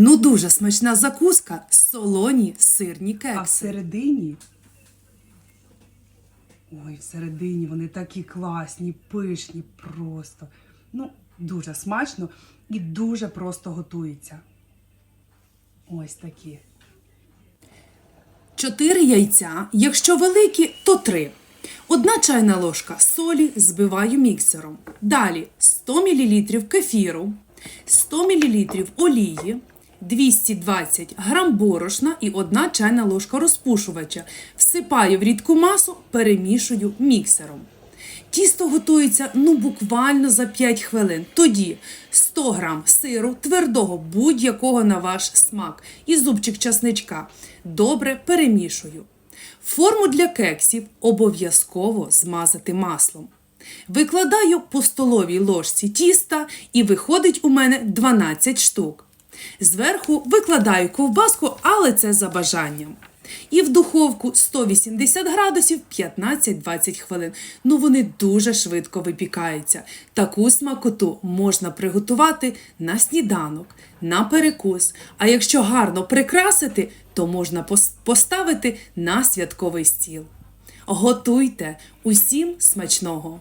Ну дуже смачна закуска, солоні сирні А кекси. всередині. Ой, всередині вони такі класні, пишні просто. Ну, дуже смачно і дуже просто готується. Ось такі. Чотири яйця, якщо великі, то три. Одна чайна ложка солі збиваю міксером. Далі 100 мл кефіру, 100 мл олії, 220 грам борошна і одна чайна ложка розпушувача. Всипаю в рідку масу, перемішую міксером. Тісто готується ну буквально за 5 хвилин. Тоді 100 грам сиру твердого будь-якого на ваш смак і зубчик часничка. Добре перемішую. Форму для кексів обов'язково змазати маслом. Викладаю по столовій ложці тіста і виходить у мене 12 штук. Зверху викладаю ковбаску, але це за бажанням. І в духовку 180 градусів 15-20 хвилин. Ну вони дуже швидко випікаються. Таку смакоту можна приготувати на сніданок, на перекус. А якщо гарно прикрасити, то можна поставити на святковий стіл. Готуйте усім смачного!